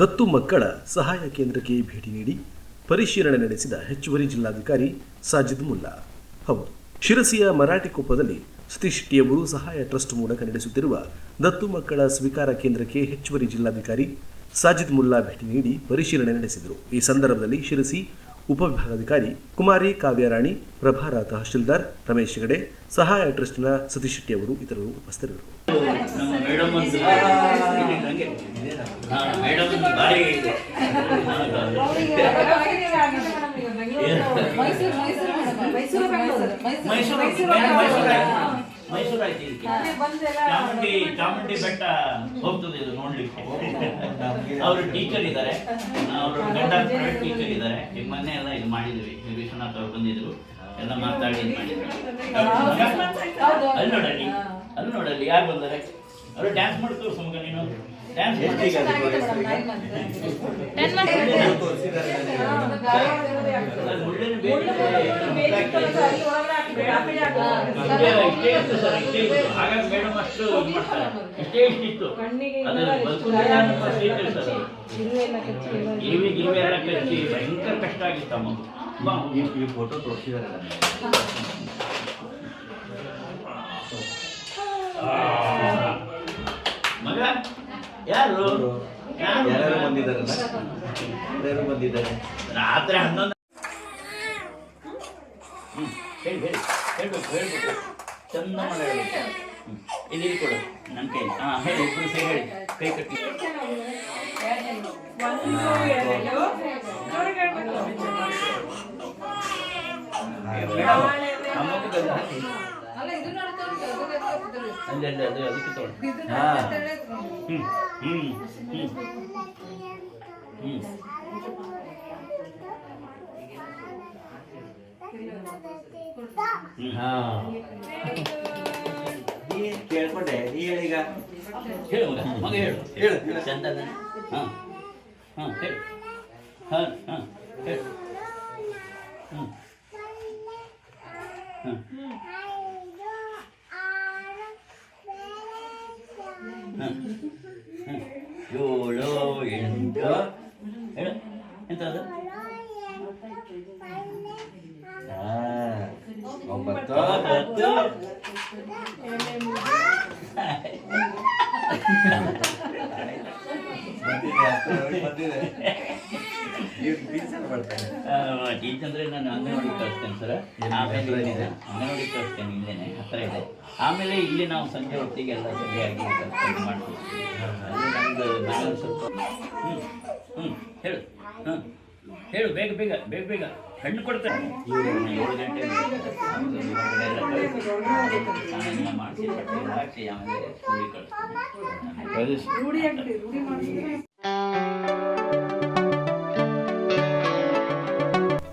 ದತ್ತು ಮಕ್ಕಳ ಸಹಾಯ ಕೇಂದ್ರಕ್ಕೆ ಭೇಟಿ ನೀಡಿ ಪರಿಶೀಲನೆ ನಡೆಸಿದ ಹೆಚ್ಚುವರಿ ಜಿಲ್ಲಾಧಿಕಾರಿ ಸಾಜಿದ್ ಮುಲ್ಲಾ. ಹೌದು, ಶಿರಸಿಯ ಮರಾಠಿ ಕೊಪ್ಪದಲ್ಲಿ ಸತೀಶ್ ಶೆಟ್ಟಿಯವರು ಸಹಾಯ ಟ್ರಸ್ಟ್ ಮೂಲಕ ನಡೆಸುತ್ತಿರುವ ದತ್ತು ಮಕ್ಕಳ ಸ್ವೀಕಾರ ಕೇಂದ್ರಕ್ಕೆ ಹೆಚ್ಚುವರಿ ಜಿಲ್ಲಾಧಿಕಾರಿ ಸಾಜಿದ್ ಮುಲ್ಲಾ ಭೇಟಿ ನೀಡಿ ಪರಿಶೀಲನೆ ನಡೆಸಿದರು. ಈ ಸಂದರ್ಭದಲ್ಲಿ ಶಿರಸಿ ಉಪವಿಭಾಗಾಧಿಕಾರಿ ಕುಮಾರಿ ಕಾವ್ಯರಾಣಿ ಪ್ರಭಾರ ತಹಶೀಲ್ದಾರ್ ರಮೇಶ್ ಹೆಗಡೆ, ಸಹಾಯ ಟ್ರಸ್ಟ್ನ ಸತೀಶ್ ಶೆಟ್ಟಿ ಇತರರು ಉಪಸ್ಥಿತರಿದ್ದರು ನಮ್ಮ ಮೇಡಮ್ ಒಂದು ಹಂಗೆ ಹಾ, ಮೈಸೂರು ಆಯ್ತು ಚಾಮುಂಡಿ ಚಾಮುಂಡಿ ಬೆಟ್ಟ ಹೋಗ್ತದೆ ಇದು ನೋಡ್ಲಿಕ್ಕೆ. ಅವರು ಟೀಚರ್ ಇದ್ದಾರೆ. ಅವರು ಗಂಡ ಪ್ರೈವೇಟ್ ಟೀಚರ್ ಇದ್ದಾರೆ. ಈಗ ಮೊನ್ನೆ ಎಲ್ಲ ಇದು ಮಾಡಿದ್ವಿ ವಿಶ್ವನಾಥ್ ಅವರು ಬಂದಿದ್ರು. ಎಲ್ಲ ಮಾತಾಡಿ ಇದು ಮಾಡಿದ್ರು. ಅಲ್ಲಿ ನೋಡಲ್ಲಿ ಅಲ್ಲಿ ನೋಡಲ್ಲಿ ಯಾರು ಬಂದಾರೆ? ಅವರು ಡ್ಯಾನ್ಸ್ ಮಾಡಿ ತೋರಿಸು ಮಗ ನೀನು? ಭಯಂಕರ ಕಷ್ಟ ಆಗಿತ್ತು ಆ ಮಗು ಬಾ. ಈ ಫೋಟೋ ತೋರಿಸಿದಾರೆ ಯಾರು ಯಾರು ಯಾರು ಬಂದಿದ್ದಾರೆ ರಾತ್ರಿ ಹನ್ನೊಂದು ಹೇಳಿ ಹೇಳಿ ಹೇಳ್ಬೇಕು ಹೇಳ್ಬೇಕು ಚಂದ ಮಾಡಿ. ಇಲ್ಲಿ ಕೊಡು ನನ್ನ ಕೈ ಹಾ ಹೇಳಿ ಇಬ್ರು ಸೇರಿ ಹೇಳಿ ಕೈ ಕಟ್ಟಿ ಮಗುದಲ್ಲ? ಅಲ್ಲಿ ಅಲ್ಲಿ ಅದು ಅದಕ್ಕೆ ತಗೊಳ್ಳಿ ಹಾಂ. ಹ್ಮ್ ಹ್ಮ್ ಹ್ಮ್ ಹ್ಮ್. ಹ್ಮ್ ಹಾ. ಕೇಳ್ಕೊಂಡೆ? ನೀ ಹೇಳೀಗ ಹೇಳು ಮಗ ಮಗ ಹೇಳು. ಹೇಳು, ಹೇಳು. ಚಂದ ಹಾಂ ಹಾಂ ಹೇಳು. ಹಾಂ ಹಾಂ ಹೇಳು. ಹ್ಞೂ ಹಾಂ ಹಾಂ ಹಾಂ ಏಳು ಎಂಟು ಹೇಳು ಎಂತ ಅದು ಹಾ ಒಂಬತ್ತು ಹತ್ತು ಬಂದಿದೆ ಹತ್ತು ಬಂದಿದೆ ಇವ್ರು ಟೀಚರ್ ಮಾಡ್ತಾರೆ ಟೀಚ್ ಅಂದ್ರೆ ನಾನು ಅಂಗನವಾಡಿ ಕಳಿಸ್ತೇನೆ ಸರ್. ಆಮೇಲೆ ಇಲ್ಲಿದೆ. ಅಂಗನವಾಡಿ ಕಳಿಸ್ತೇನೆ ಇಲ್ಲೇನೆ ಹತ್ರ ಇದೆ. ಆಮೇಲೆ ಇಲ್ಲಿ ನಾವು ಸಂಜೆ ಹೊತ್ತಿಗೆ ಎಲ್ಲ ಸರಿಯಾಗಿ ಮಾಡ್ತೀವಿ ಅಲ್ಲಿ ನಮ್ದು ನಾನು ಸ್ವಲ್ಪ ಹ್ಞೂ ಹ್ಞೂ ಹೇಳು. ಹ್ಞೂ ಹೇಳು ಬೇಗ ಬೇಗ ಬೇಗ ಬೇಗ. ಹಣ್ಣು ಕೊಡ್ತಾರೆ ಏಳು ಗಂಟೆ ಹೊರಗಡೆ ಎಲ್ಲ ಕಳಿಸಿ ಸ್ನಾನ ಮಾಡಿಸಿ ಬಟ್ಟೆ ಎಲ್ಲ ಹಾಕಿ ಆಮೇಲೆ ಸ್ಕೂಲಿಗೆ ಕಳಿಸ್ತೀನಿ.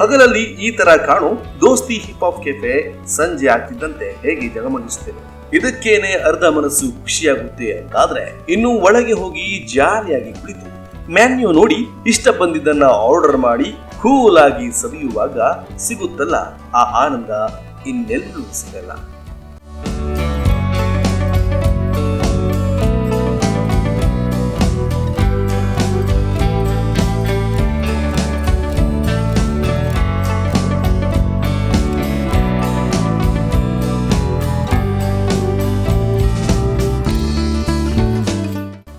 ಹಗಲಲ್ಲಿ ಈ ತರ ಕಾಣು. ದೋಸ್ತಿ ಹಿಪ್ ಹಾಪ್ ಕೆಫೆ ಸಂಜೆ ಆಗ್ತಿದ್ದಂತೆ ಹೇಗೆ ಜಗಮಗಿಸುತ್ತೇವೆ ಇದಕ್ಕೇನೆ ಅರ್ಧ ಮನಸ್ಸು ಖುಷಿಯಾಗುತ್ತೆ ಅಂತಾದ್ರೆ ಇನ್ನು ಒಳಗೆ ಹೋಗಿ ಜಾಲಿಯಾಗಿ ಕುಳಿತು. ಮ್ಯಾನ್ಯೂ ನೋಡಿ, ಇಷ್ಟ ಬಂದಿದ್ದನ್ನ ಆರ್ಡರ್ ಮಾಡಿ ಕೂಲ್ ಆಗಿ ಸವಿಯುವಾಗ ಸಿಗುತ್ತಲ್ಲ ಆ ಆನಂದ ಇನ್ನೆಲ್ಲೂ ಸಿಗಲ್ಲ.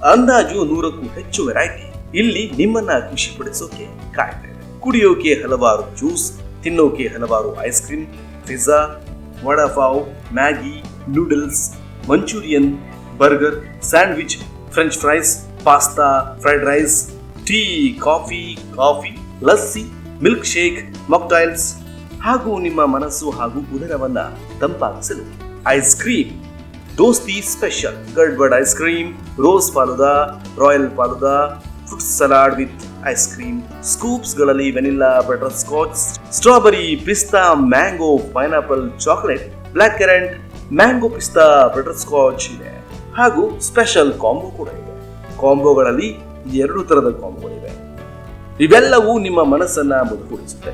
ಅಂದಾಜು ನೂರಕ್ಕೂ ಹೆಚ್ಚು ವೆರೈಟಿ ಇಲ್ಲಿ ನಿಮ್ಮನ್ನ ಖುಷಿಪಡಿಸೋಕೆ ಕಾಯ್ತಾ ಕುಡಿಯೋಕೆ ಹಲವಾರು ಜ್ಯೂಸ್, ತಿನ್ನೋಕೆ ಹಲವಾರು ice cream pizza vada pav Maggi noodles Manchurian burger sandwich French fries pasta fried rice tea coffee coffee lassi milkshake mocktails ಹಾಗೂ ನಿಮ್ಮ ಮನಸ್ಸು ಹಾಗೂ ಉದರವನ್ನ ತಂಪಾಗಿಸಲು ಐಸ್ ಕ್ರೀಮ್ ದೋಸ್ತಿ special gadbad ice cream rose falooda royal falooda fruit salad with ice cream ಸ್ಕೂಪ್ಸ್ಗಳಲ್ಲಿ vanilla butter scotch strawberry ಪಿಸ್ತಾ mango pineapple chocolate black currant mango ಪಿಸ್ತಾ butter scotch ಇದೆ. ಹಾಗೂ ಸ್ಪೆಷಲ್ ಕಾಂಬೋ ಕೂಡ ಇದೆ. ಕಾಂಬೋಗಳಲ್ಲಿ ಎರಡು ತರದ ಕಾಂಬೋಗಳಿವೆ ಇವೆಲ್ಲವೂ ನಿಮ್ಮ ಮನಸ್ಸನ್ನ ಮುದುಗೂಡಿಸುತ್ತೆ